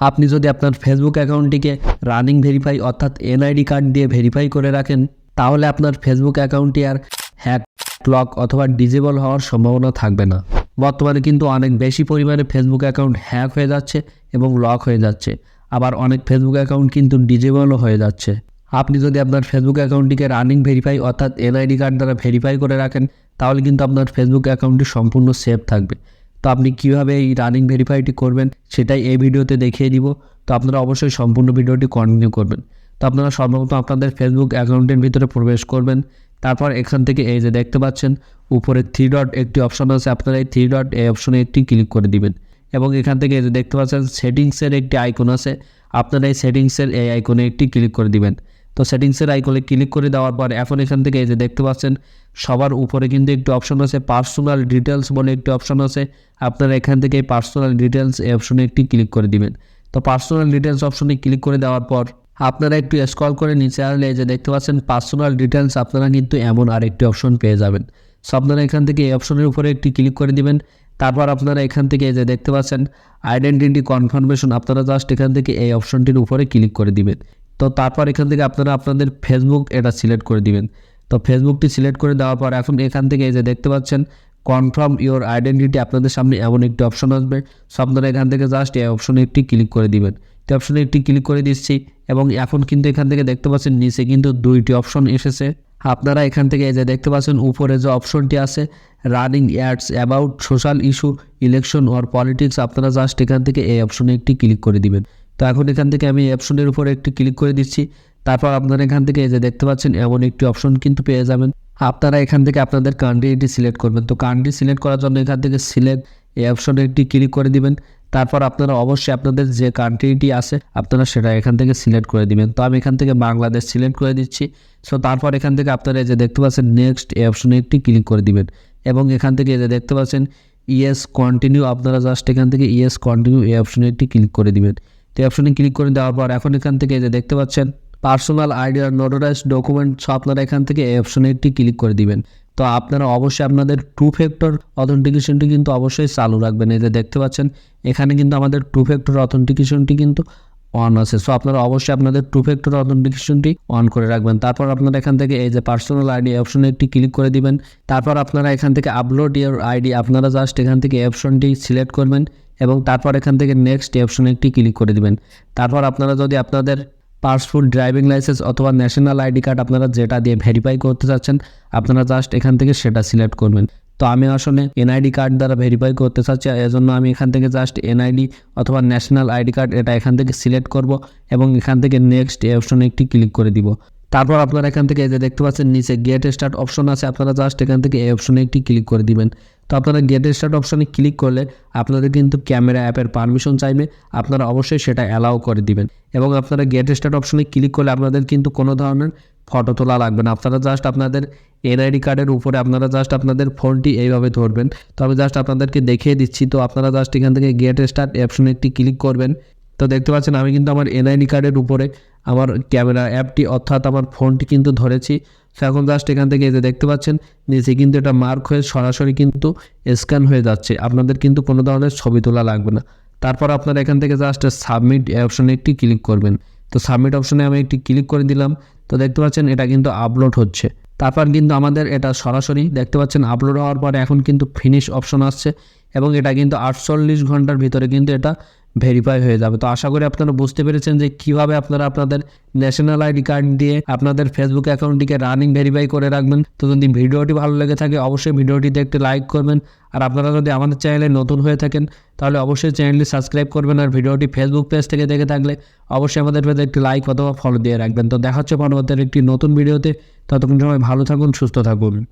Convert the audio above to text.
আপনি যদি আপনার ফেসবুক অ্যাকাউন্টটিকে রানিং ভেরিফাই অর্থাৎ এনআইডি কার্ড দিয়ে ভেরিফাই করে রাখেন, তাহলে আপনার ফেসবুক অ্যাকাউন্টটি আর হ্যাক লক অথবা ডিজেবল হওয়ার সম্ভাবনা থাকবে না। বর্তমানে কিন্তু অনেক বেশি পরিমাণে ফেসবুক অ্যাকাউন্ট হ্যাক হয়ে যাচ্ছে এবং লক হয়ে যাচ্ছে। আবার অনেক ফেসবুক অ্যাকাউন্ট কিন্তু ডিজেবলও হয়ে যাচ্ছে। আপনি যদি আপনার ফেসবুক অ্যাকাউন্টটিকে রানিং ভেরিফাই অর্থাৎ এনআইডি কার্ড দ্বারা ভেরিফাই করে রাখেন, তাহলে কিন্তু আপনার ফেসবুক অ্যাকাউন্টটি সম্পূর্ণ সেফ থাকবে। তো আপনি কীভাবে এই রানিং ভেরিফাইটি করবেন সেটাই এই ভিডিওতে দেখিয়ে দিব। তো আপনারা অবশ্যই সম্পূর্ণ ভিডিওটি কন্টিনিউ করবেন। তো আপনারা সর্বপ্রথম আপনাদের ফেসবুক অ্যাকাউন্টের ভিতরে প্রবেশ করবেন। তারপর এখান থেকে এই যে দেখতে পাচ্ছেন, উপরে থ্রি ডট একটি অপশন আছে। আপনারা এই থ্রি ডট এই অপশনে একটি ক্লিক করে দিবেন। এবং এখান থেকে এই যে দেখতে পাচ্ছেন সেটিংসের একটি আইকন আছে। আপনারা এই সেটিংসের এই আইকনে একটি ক্লিক করে দিবেন। তো সেটিংসের আইকনে ক্লিক করে দেওয়ার পর এখন এখান থেকে এই যে দেখতে পাচ্ছেন, সবার উপরে কিন্তু একটি অপশন আছে পার্সোনাল ডিটেলস বলে একটি অপশন আছে। আপনারা এখান থেকে পার্সোনাল ডিটেলস এই অপশনে একটি ক্লিক করে দিবেন। তো পার্সোনাল ডিটেলস অপশনে ক্লিক করে দেওয়ার পর আপনারা একটু স্ক্রল করে নিচে আসলে যে দেখতে পাচ্ছেন পার্সোনাল ডিটেলস আপনারা কিন্তু এমন আরেকটি অপশন পেয়ে যাবেন। সো আপনারা এখান থেকে এই অপশনের উপরে একটি ক্লিক করে দিবেন, তারপর আপনারা এখান থেকে যে দেখতে পাচ্ছেন আইডেন্টিটি কনফার্মেশন আপনারা জাস্ট এখান থেকে এই অপশনটির উপরে ক্লিক করে দিবেন। তো তারপর এখান থেকে আপনারা আপনাদের ফেসবুক এটা সিলেক্ট করে দিবেন। তো ফেসবুকটি সিলেক্ট করে দেওয়ার পর এখন এখান থেকে এই যে দেখতে পাচ্ছেন কনফার্ম ইওর আইডেন্টিটি আপনাদের সামনে এমন একটি অপশন আসবে। সো আপনারা এখান থেকে জাস্ট এই অপশনে একটি ক্লিক করে দিবেন। তো অপশনে একটি ক্লিক করে দিচ্ছি এবং এখন কিন্তু এখান থেকে দেখতে পাচ্ছেন, নিচে কিন্তু দুইটি অপশন এসেছে। আপনারা এখান থেকে এই যে দেখতে পাচ্ছেন, উপরে যে অপশনটি আছে running ads about social issue election or politics আপনারা জাস্ট এখান থেকে এই অপশনে একটি ক্লিক করে দিবেন। তো এখন এখান থেকে আমি অপশনের উপরে একটি ক্লিক করে দিচ্ছি। তারপর আপনারা এখান থেকে এই যে দেখতে পাচ্ছেন, এমন একটি অপশন কিন্তু পেয়ে যাবেন। আপনারা এখান থেকে আপনাদের কান্ট্রিটি সিলেক্ট করবেন। তো কান্ট্রি সিলেক্ট করার জন্য এখান থেকে সিলেক্ট এই অপশনে একটি ক্লিক করে দিবেন। তারপর আপনারা অবশ্যই আপনাদের যে কান্ট্রিটি আছে, আপনারা সেটা এখান থেকে সিলেক্ট করে দিবেন। তো আমি এখান থেকে বাংলাদেশ সিলেক্ট করে দিচ্ছি। সো তারপর এখান থেকে আপনারা যে দেখতে পাচ্ছেন নেক্সট এই অপশনে একটি ক্লিক করে দিবেন। এবং এখান থেকে যে দেখতে পাচ্ছেন ইয়েস কন্টিনিউ আপনারা জাস্ট এখান থেকে ইয়েস কন্টিনিউ এই অপশনে একটি ক্লিক করে দিবেন। তো অপশনে ক্লিক করে দেওয়ার পর এখন এখান থেকে যে দেখতে পাচ্ছেন পার্সোনাল আইডি আর নোটারাইজ ডকুমেন্ট সো আপনারা এখান থেকে এই অপশনে একটি ক্লিক করে দিবেন। তো আপনারা অবশ্যই আপনাদের টু ফ্যাক্টর অথেন্টিকেশনটি কিন্তু অবশ্যই চালু রাখবেন। এই যে দেখতে পাচ্ছেন, এখানে কিন্তু আমাদের টু ফ্যাক্টর অথেন্টিকেশনটি কিন্তু অন আছে। সো আপনারা অবশ্যই আপনাদের টু ফ্যাক্টর অথেন্টিকেশনটি অন করে রাখবেন। তারপর আপনারা এখান থেকে এই যে পার্সোনাল আইডি অপশনে একটি ক্লিক করে দিবেন। তারপর আপনারা এখান থেকে আপলোড ইয়ার আইডি আপনারা জাস্ট এখান থেকে অপশনটি সিলেক্ট করবেন। এবং তারপর এখান থেকে নেক্সট অপশনে একটি ক্লিক করে দিবেন। তারপর আপনারা যদি আপনাদের পাসপোর্ট ড্রাইভিং লাইসেন্স অথবা ন্যাশনাল আইডি কার্ড আপনারা যেটা দিয়ে ভেরিফাই করতে চাচ্ছেন, আপনারা জাস্ট এখান থেকে সেটা সিলেক্ট করবেন। তো আমি আসলে এনআইডি কার্ড দ্বারা ভেরিফাই করতে চাচ্ছি, এজন্য আমি এখান থেকে জাস্ট এনআইডি অথবা ন্যাশনাল আইডি কার্ড এটা এখান থেকে সিলেক্ট করব এবং এখান থেকে নেক্সট অপশনে একটি ক্লিক করে দিব। তারপর আপনারা এখান থেকে যে দেখতে পাচ্ছেন, নিচে গেট স্টার্ট অপশন আছে, আপনারা জাস্ট এখান থেকে এই অপশনে একটি ক্লিক করে দিবেন। তো আপনারা গেট স্টার্ট অপশানে ক্লিক করলে আপনাদের কিন্তু ক্যামেরা অ্যাপের পারমিশন চাইবে। আপনারা অবশ্যই সেটা অ্যালাউ করে দিবেন। এবং আপনারা গেট স্টার্ট অপশানে ক্লিক করলে আপনাদের কিন্তু কোনো ধরনের ফটো তোলা লাগবে না। আপনারা জাস্ট আপনাদের এনআইডি কার্ডের উপরে আপনারা জাস্ট আপনাদের ফোনটি এইভাবে ধরবেন। তো আমি জাস্ট আপনাদেরকে দেখিয়ে দিচ্ছি। তো আপনারা জাস্ট এখান থেকে গেট স্টার্ট অপশনে একটি ক্লিক করবেন। তো দেখতে পাচ্ছেন, আমি কিন্তু আমার এনআইডি কার্ডের উপরে আমার ক্যামেরা অ্যাপটি অর্থাৎ আমার ফোনটি কিন্তু ধরেছি। তো এখন জাস্ট এখান থেকে যে দেখতে পাচ্ছেন, নিচে কিন্তু এটা মার্ক হয়ে সরাসরি কিন্তু স্ক্যান হয়ে যাচ্ছে। আপনাদের কিন্তু কোনো ধরনের ছবি তোলা লাগবে না। তারপর আপনারা এখান থেকে জাস্ট সাবমিট অপশনে একটি ক্লিক করবেন। তো সাবমিট অপশনে আমি একটি ক্লিক করে দিলাম। তো দেখতে পাচ্ছেন, এটা কিন্তু আপলোড হচ্ছে। তারপর কিন্তু আমাদের এটা সরাসরি দেখতে পাচ্ছেন আপলোড হওয়ার পরে এখন কিন্তু ফিনিশ অপশন আসছে। এবং এটা কিন্তু আটচল্লিশ ঘণ্টার ভিতরে কিন্তু এটা ভেরিফাই হয়ে যাবে। তো আশা করি আপনারা বুঝতে পেরেছেন যে কীভাবে আপনারা আপনাদের ন্যাশনাল আইডি কার্ড দিয়ে আপনাদের ফেসবুক অ্যাকাউন্টটিকে রানিং ভেরিফাই করে রাখবেন। তো যদি ভিডিওটি ভালো লেগে থাকে, অবশ্যই ভিডিওটিতে একটি লাইক করবেন। আর আপনারা যদি আমাদের চ্যানেলে নতুন হয়ে থাকেন, তাহলে অবশ্যই চ্যানেলটি সাবস্ক্রাইব করবেন আর ভিডিওটি ফেসবুক পেজ থেকে দেখে থাকলে অবশ্যই আমাদের পেজে একটি লাইক অথবা ফলো দিয়ে রাখবেন। তো দেখা হচ্ছে পরবর্তী একটি নতুন ভিডিওতে ততক্ষণ সময় ভালো থাকুন, সুস্থ থাকুন।